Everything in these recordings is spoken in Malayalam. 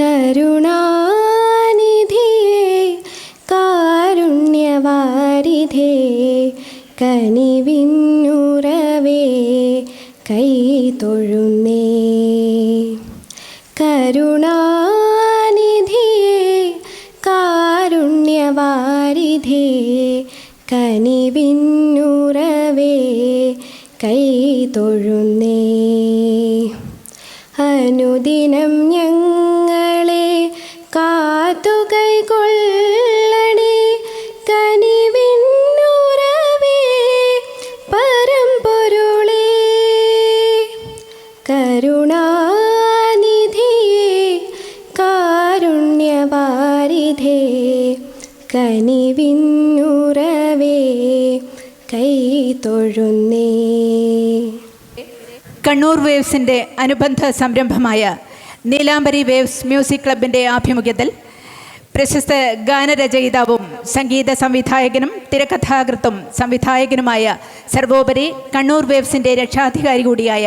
കരുണാനിധിയേ കാരുണ്യവാരിധേ കനിവിന്നുറവേ കൈ തൊഴുന്നേ കരുണാനിധിയേ കാരുണ്യവാരിധേ കനിവിന്നുറവേ കൈ തൊഴുന്നേ അനുദിനം ഞങ്ങളെ കനിവിന്നുറവേ കൈ തൊഴുന്നേ. കണ്ണൂർ വേവ്സിന്റെ അനുബന്ധ സംരംഭമായ നീലാംബരി വേവ്സ് മ്യൂസിക് ക്ലബിന്റെ ആഭിമുഖ്യത്തിൽ പ്രശസ്ത ഗാനരചയിതാവും സംഗീത സംവിധായകനും തിരക്കഥാകൃത്തും സംവിധായകനുമായ സർവോപരി കണ്ണൂർ വേവ്സിന്റെ രക്ഷാധികാരി കൂടിയായ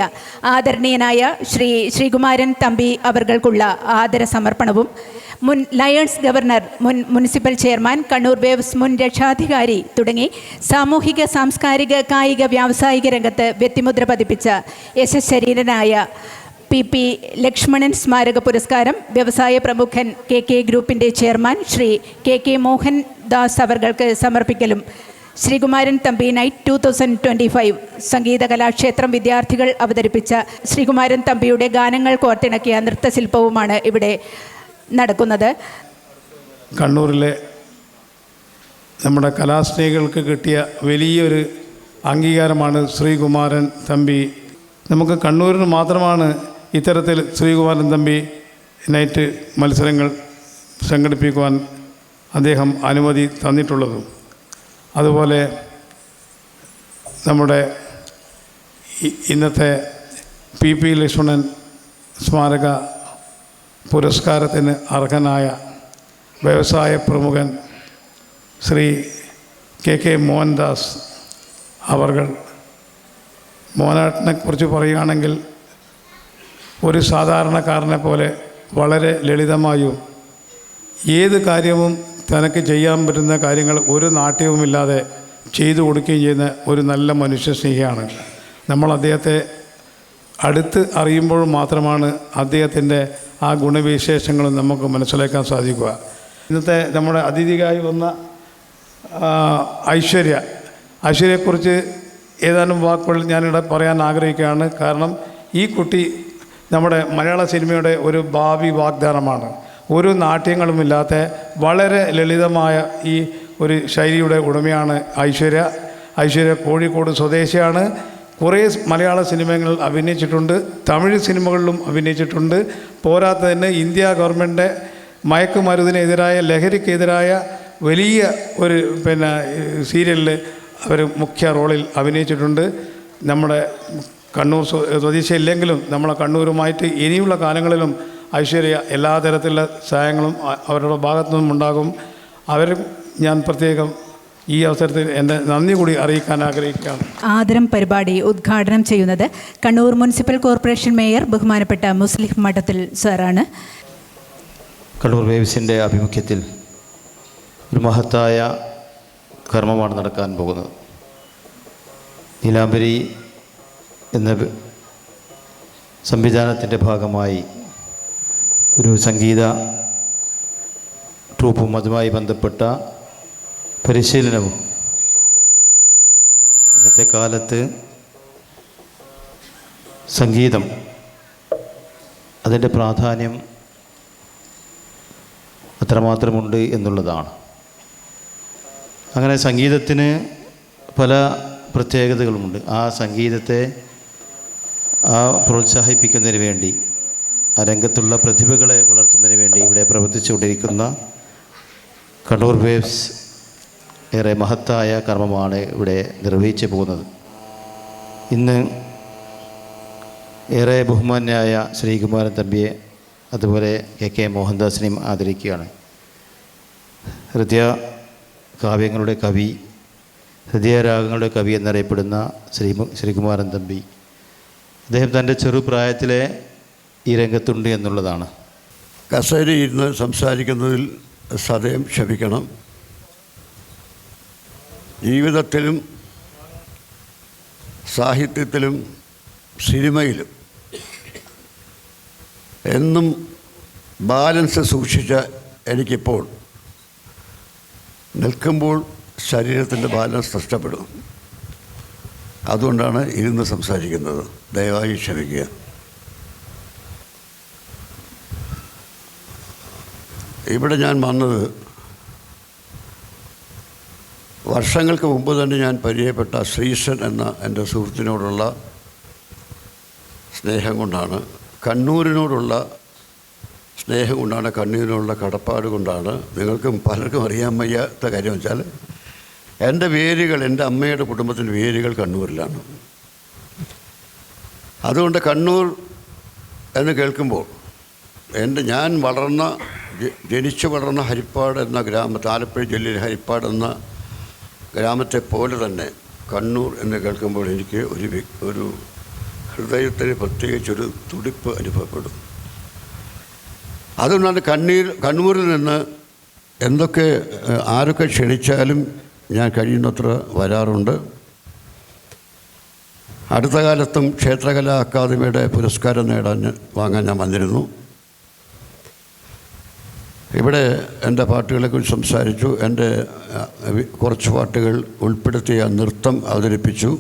ആദരണീയനായ ശ്രീ ശ്രീകുമാരൻ തമ്പി അവർക്കുള്ള ആദര സമർപ്പണവും മുൻ ലയൺസ് ഗവർണർ മുൻ മുനിസിപ്പൽ ചെയർമാൻ കണ്ണൂർ വേവ്സ് മുൻ രക്ഷാധികാരി തുടങ്ങി സാമൂഹിക സാംസ്കാരിക കായിക വ്യാവസായിക രംഗത്ത് വ്യക്തിമുദ്ര പതിപ്പിച്ച യശശരീരനായ പി പി ലക്ഷ്മണൻ സ്മാരക പുരസ്കാരം വ്യവസായ പ്രമുഖൻ കെ കെ ഗ്രൂപ്പിന്റെ chairman Shri K K Mohan Das അവർക്ക് സമർപ്പിക്കലും. Sreekumaran Thampi night two thousand twenty five സംഗീത കലാക്ഷേത്രം വിദ്യാർത്ഥികൾ അവതരിപ്പിച്ച ശ്രീകുമാരൻ തമ്പിയുടെ ഗാനങ്ങൾ കോർത്തിണക്കിയ നൃത്തശില്പവുമാണ് ഇവിടെ നടക്കുന്നത്. കണ്ണൂരിലെ നമ്മുടെ കലാസ്നേഹികൾക്ക് കിട്ടിയ വലിയൊരു അംഗീകാരമാണ് ശ്രീകുമാരൻ തമ്പി. നമുക്ക് കണ്ണൂരിന് മാത്രമാണ് ഇത്തരത്തിൽ ശ്രീകുമാരൻ തമ്പി നൈറ്റ് മത്സരങ്ങൾ സംഘടിപ്പിക്കുവാൻ അദ്ദേഹം അനുമതി തന്നിട്ടുള്ളതും. അതുപോലെ നമ്മുടെ ഇന്നത്തെ പി പി ലക്ഷ്മണൻ സ്മാരക പുരസ്കാരത്തിന് അർഹനായ വ്യവസായ പ്രമുഖൻ ശ്രീ കെ കെ മോഹൻദാസ് അവർകൾ. മോഹനാട്ടിനെക്കുറിച്ച് പറയുകയാണെങ്കിൽ ഒരു സാധാരണക്കാരനെ പോലെ വളരെ ലളിതമായും ഏത് കാര്യവും തനക്ക് ചെയ്യാൻ പറ്റുന്ന കാര്യങ്ങൾ ഒരു നാട്യവുമില്ലാതെ ചെയ്തു കൊടുക്കുകയും ചെയ്യുന്ന ഒരു നല്ല മനുഷ്യ സ്നേഹിയാണ്. നമ്മൾ അദ്ദേഹത്തെ അടുത്ത് അറിയുമ്പോൾ മാത്രമാണ് അദ്ദേഹത്തിന്റെ ആ ഗുണവിശേഷങ്ങളും നമുക്ക് മനസ്സിലാക്കാൻ സാധിക്കുക. ഇന്നത്തെ നമ്മുടെ അതിഥിയായി വന്ന ഐശ്വര്യ. ഐശ്വര്യയെക്കുറിച്ച് ഏതാനും വാക്കുകൾ ഞാനിവിടെ പറയാൻ ആഗ്രഹിക്കുകയാണ്. കാരണം ഈ കുട്ടി നമ്മുടെ മലയാള സിനിമയുടെ ഒരു ഭാവി വാഗ്ദാനമാണ്. ഒരു നാട്യങ്ങളുമില്ലാത്ത വളരെ ലളിതമായ ഈ ഒരു ശൈലിയുടെ ഉടമയാണ് ഐശ്വര്യ. ഐശ്വര്യ കോഴിക്കോട് സ്വദേശിയാണ്. കുറേ മലയാള സിനിമകളിൽ അഭിനയിച്ചിട്ടുണ്ട് തമിഴ് സിനിമകളിലും അഭിനയിച്ചിട്ടുണ്ട്. പോരാത്തതിന് ഇന്ത്യ ഗവൺമെന്റ് മയക്കുമരുന്നിനെതിരായ ലഹരിക്കെതിരായ വലിയ ഒരു പിന്നെ സീരിയലിൽ അവർ മുഖ്യ റോളിൽ അഭിനയിച്ചിട്ടുണ്ട്. നമ്മുടെ കണ്ണൂർ സ്വ- സ്വദേശിയില്ലെങ്കിലും നമ്മളെ കണ്ണൂരുമായിട്ട് ഇനിയുള്ള കാലങ്ങളിലും ഐശ്വര്യ എല്ലാ തരത്തിലുള്ള സഹായങ്ങളും അവരുടെ ഭാഗത്തു നിന്നും ഉണ്ടാകും അവരും ഞാൻ പ്രത്യേകം ഈ അവസരത്തിൽ എന്റെ നന്ദി കൂടി അറിയിക്കാൻ ആഗ്രഹിക്കുകയാണ്. ആദരം പരിപാടി ഉദ്ഘാടനം ചെയ്യുന്നത് കണ്ണൂർ മുനിസിപ്പൽ കോർപ്പറേഷൻ മേയർ ബഹുമാനപ്പെട്ട മുസ്ലിം മഠത്തിൽ സാറാണ്. കണ്ണൂർ വേവ്സിന്റെ ആഭിമുഖ്യത്തിൽ ഒരു മഹത്തായ കർമ്മമാണ് നടക്കാൻ പോകുന്നത്. നീലാംബരി എന്ന സംവിധാനത്തിന്റെ ഭാഗമായി ഒരു സംഗീത ട്രൂപ്പും അതുമായി ബന്ധപ്പെട്ട പരിശീലനവും. ഇന്നത്തെ കാലത്ത് സംഗീതം അതിന്റെ പ്രാധാന്യം അത്രമാത്രമുണ്ട് എന്നുള്ളതാണ്. അങ്ങനെ സംഗീതത്തിന് പല പ്രത്യേകതകളുമുണ്ട്. ആ സംഗീതത്തെ ആ പ്രോത്സാഹിപ്പിക്കുന്നതിന് വേണ്ടി ആ രംഗത്തുള്ള പ്രതിഭകളെ വളർത്തുന്നതിന് വേണ്ടി ഇവിടെ പ്രവർത്തിച്ചുകൊണ്ടിരിക്കുന്ന കണ്ണൂർ വേവ്സ് ഏറെ മഹത്തായ കർമ്മമാണ് ഇവിടെ നിർവഹിച്ചു പോകുന്നത്. ഇന്ന് ഏറെ ബഹുമാന്യായ ശ്രീകുമാരൻ തമ്പിയെ അതുപോലെ കെ കെ മോഹൻദാസിനെയും ആദരിക്കുകയാണ്. ഹൃദയ കാവ്യങ്ങളുടെ കവി ഹൃദയരാഗങ്ങളുടെ കവി എന്നറിയപ്പെടുന്ന ശ്രീ ശ്രീകുമാരൻ തമ്പി അദ്ദേഹം തന്റെ ചെറുപ്രായത്തിലെ ഈ രംഗത്തുണ്ട് എന്നുള്ളതാണ്. കസേരയിരുന്ന് സംസാരിക്കുന്നതിൽ സദയം ക്ഷമിക്കണം. ജീവിതത്തിലും സാഹിത്യത്തിലും സിനിമയിലും എന്നും ബാലൻസ് സൂക്ഷിച്ച എനിക്കിപ്പോൾ നിൽക്കുമ്പോൾ ശരീരത്തിന്റെ ബാലൻസ് നഷ്ടപ്പെടും. അതുകൊണ്ടാണ് ഇരുന്ന് സംസാരിക്കുന്നത്. ദയവായി ക്ഷമിക്കുക. ഇവിടെ ഞാൻ വന്നത് വർഷങ്ങൾക്ക് മുമ്പ് തന്നെ ഞാൻ പരിചയപ്പെട്ട ശ്രീശൻ എന്ന എന്റെ സുഹൃത്തിനോടുള്ള സ്നേഹം കൊണ്ടാണ് കണ്ണൂരിനോടുള്ള സ്നേഹം കൊണ്ടാണ് കണ്ണൂരിനോടുള്ള കടപ്പാട് കൊണ്ടാണ്. നിങ്ങൾക്കും പലർക്കും അറിയാൻ വയ്യാത്ത കാര്യം വെച്ചാൽ എന്റെ വേരുകൾ എന്റെ അമ്മയുടെ കുടുംബത്തിന്റെ വേരുകൾ കണ്ണൂരിലാണ്. അതുകൊണ്ട് കണ്ണൂർ എന്ന് കേൾക്കുമ്പോൾ എന്റെ ഞാൻ വളർന്ന ജനിച്ചു വളർന്ന ഹരിപ്പാട് എന്ന ഗ്രാമത്തിൽ ആലപ്പുഴ ജില്ലയിൽ ഹരിപ്പാട് എന്ന ഗ്രാമത്തെ പോലെ തന്നെ കണ്ണൂർ എന്ന് കേൾക്കുമ്പോൾ എനിക്ക് ഒരു ഒരു ഹൃദയത്തിന് പ്രത്യേകിച്ചൊരു തുടിപ്പ് അനുഭവപ്പെടും. അതുകൊണ്ടാണ് കണ്ണീർ കണ്ണൂരിൽ നിന്ന് എന്തൊക്കെ ആരൊക്കെ ക്ഷണിച്ചാലും ഞാൻ കഴിയുന്നത്ര വരാറുണ്ട്. അടുത്ത കാലത്തും ക്ഷേത്രകലാ അക്കാദമിയുടെ പുരസ്കാരം നേടാൻ വാങ്ങാൻ ഞാൻ വന്നിരുന്നു. ഇവിടെ എന്റെ പാട്ടുകളെക്കുറിച്ച് സംസാരിച്ചു. എന്റെ കുറച്ച് പാട്ടുകൾ ഉൾപ്പെടുത്തിയ നൃത്തം അവതരിപ്പിച്ചു.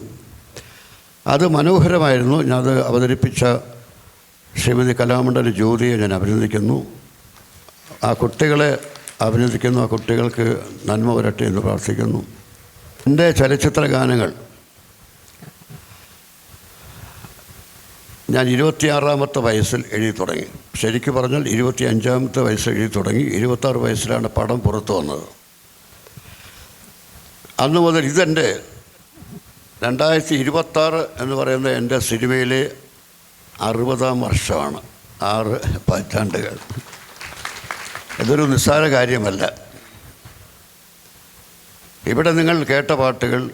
അത് മനോഹരമായിരുന്നു. ഞാനത് അവതരിപ്പിച്ച ശ്രീമതി കലാമണ്ഡല ജ്യോതിയെ ഞാൻ അഭിനന്ദിക്കുന്നു. ആ കുട്ടികളെ അഭിനന്ദിക്കുന്നു. ആ കുട്ടികൾക്ക് നന്മ വരട്ടെ എന്ന് പ്രാർത്ഥിക്കുന്നു. എന്റെ ചലച്ചിത്ര ഗാനങ്ങൾ ഞാൻ ഇരുപത്തിയാറാമത്തെ വയസ്സിൽ എഴുതി തുടങ്ങി. ശരിക്കും പറഞ്ഞാൽ ഇരുപത്തി അഞ്ചാമത്തെ വയസ്സിൽ എഴുതി തുടങ്ങി. ഇരുപത്താറ് വയസ്സിലാണ് പടം പുറത്തു വന്നത്. അന്ന് മുതൽ ഇതെന്റെ രണ്ടായിരത്തി ഇരുപത്താറ് എന്ന് പറയുന്ന എന്റെ സിനിമയിലെ അറുപതാം വർഷമാണ്. ആറ് പതിറ്റാണ്ടുകൾ. ഇതൊരു നിസ്സാര കാര്യമല്ല. ഇവിടെ നിങ്ങൾ കേട്ട പാട്ടുകൾ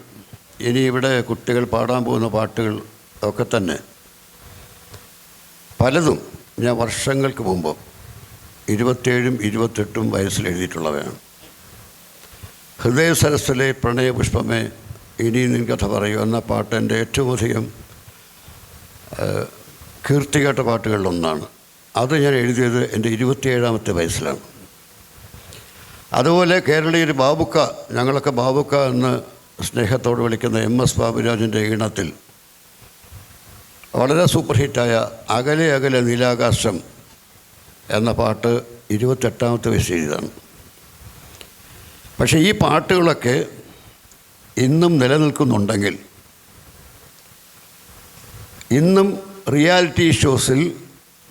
ഇനി ഇവിടെ കുട്ടികൾ പാടാൻ പോകുന്ന പാട്ടുകൾ ഒക്കെ തന്നെ പലതും ഞാൻ വർഷങ്ങൾക്ക് മുമ്പ് ഇരുപത്തേഴും ഇരുപത്തെട്ടും വയസ്സിൽ എഴുതിയിട്ടുള്ളവയാണ്. ഹൃദയ സരസ്സിലെ പ്രണയപുഷ്പമേ ഇനി നിൻ കഥ പറയൂ എന്ന പാട്ട് എന്റെ ഏറ്റവും അധികം കീർത്തികേട്ട കീർത്തി കേട്ട പാട്ടുകളിലൊന്നാണ്. അത് ഞാൻ എഴുതിയത് എന്റെ ഇരുപത്തിയേഴാമത്തെ വയസ്സിലാണ്. അതുപോലെ കേരളീയർ ബാബുക്ക ഞങ്ങളൊക്കെ ബാബുക്ക എന്ന് സ്നേഹത്തോട് വിളിക്കുന്ന എം എസ് ബാബുരാജിന്റെ ഈണത്തിൽ വളരെ സൂപ്പർ ഹിറ്റായ അകലെ അകലെ നീലാകാശം എന്ന പാട്ട് ഇരുപത്തെട്ടാമത്തെ വയസ്സിൽ എഴുതാണ് പക്ഷേ ഈ പാട്ടുകളൊക്കെ ഇന്നും നിലനിൽക്കുന്നുണ്ടെങ്കിൽ ഇന്നും റിയാലിറ്റി ഷോസിൽ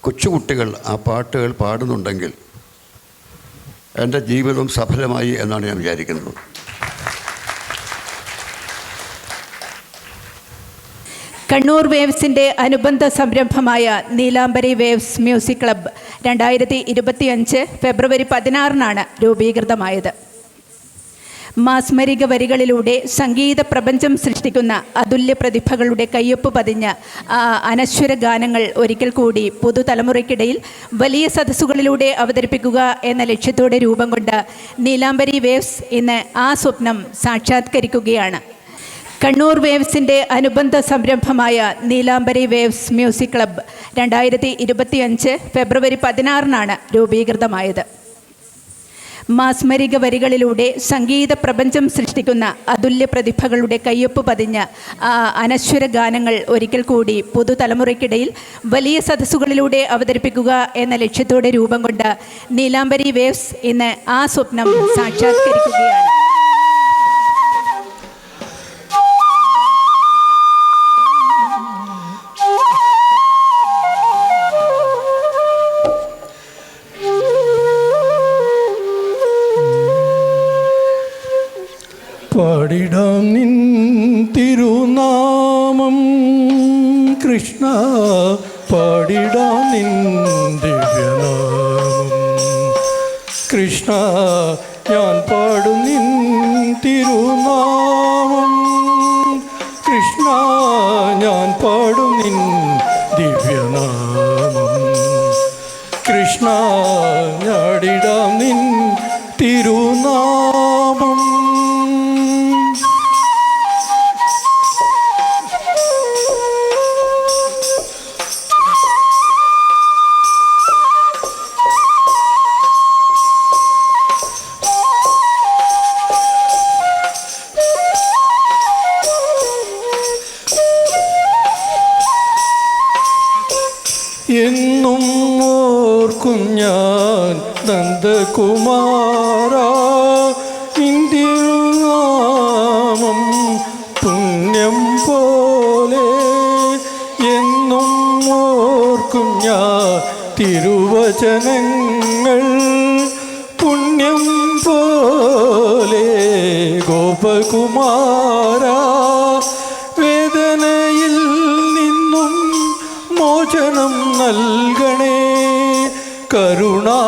കൊച്ചുകുട്ടികൾ ആ പാട്ടുകൾ പാടുന്നുണ്ടെങ്കിൽ എന്റെ ജീവിതം സഫലമായി എന്നാണ് ഞാൻ വിചാരിക്കുന്നത്. കണ്ണൂർ വേവ്സിന്റെ അനുബന്ധ സംരംഭമായ നീലാംബരി വേവ്സ് മ്യൂസിക് ക്ലബ്ബ് രണ്ടായിരത്തി ഇരുപത്തിയഞ്ച് ഫെബ്രുവരി പതിനാറിനാണ് രൂപീകൃതമായത്. മാസ്മരിക വരികളിലൂടെ സംഗീത പ്രപഞ്ചം സൃഷ്ടിക്കുന്ന അതുല്യ പ്രതിഭകളുടെ കയ്യൊപ്പ് പതിഞ്ഞ അനശ്വര ഗാനങ്ങൾ ഒരിക്കൽ കൂടി പുതുതലമുറയ്ക്കിടയിൽ വലിയ സദസ്സുകളിലൂടെ അവതരിപ്പിക്കുക എന്ന ലക്ഷ്യത്തോടെ രൂപം കൊണ്ട നീലാംബരി വേവ്സ് ഇന്ന് ആ സ്വപ്നം സാക്ഷാത്കരിക്കുകയാണ്. കണ്ണൂർ വേവ്സിന്റെ അനുബന്ധ സംരംഭമായ നീലാംബരി വേവ്സ് മ്യൂസിക് ക്ലബ്ബ് രണ്ടായിരത്തി ഇരുപത്തിയഞ്ച് ഫെബ്രുവരി പതിനാറിനാണ് രൂപീകൃതമായത്. മാസ്മരിക വരികളിലൂടെ സംഗീത പ്രപഞ്ചം സൃഷ്ടിക്കുന്ന അതുല്യ പ്രതിഭകളുടെ കയ്യൊപ്പ് പതിഞ്ഞ അനശ്വര ഗാനങ്ങൾ ഒരിക്കൽ കൂടി പുതുതലമുറയ്ക്കിടയിൽ വലിയ സദസ്സുകളിലൂടെ അവതരിപ്പിക്കുക എന്ന ലക്ഷ്യത്തോടെ രൂപം കൊണ്ട നീലാംബരി വേവ്സ് ഇന്ന് ആ സ്വപ്നം സാക്ഷാത്കരിക്കുകയാണ്. തിരുനാമം. കൃഷ്ണ ഞാൻ പാടും നിൻ ദിവ്യനാമം. കൃഷ്ണ തിരുവചനങ്ങൾ പുണ്യം പോലെ ഗോപകുമാര വേദനയിൽ നിന്നും മോചനം നൽകണേ കരുണാവാരിധേ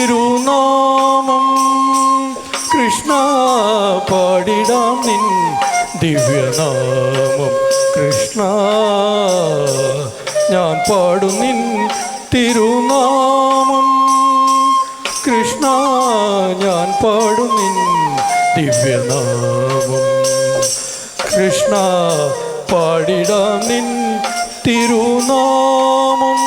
തിരുനാമം കൃഷ്ണ പാടിടാം നിൻ ദിവ്യനാമം. കൃഷ്ണ ഞാൻ പാടും നിൻ തിരുനാമം. കൃഷ്ണ ഞാൻ പാടും നിൻ ദിവ്യനാമം. കൃഷ്ണ പാടിടാം നിൻ തിരുനാമം.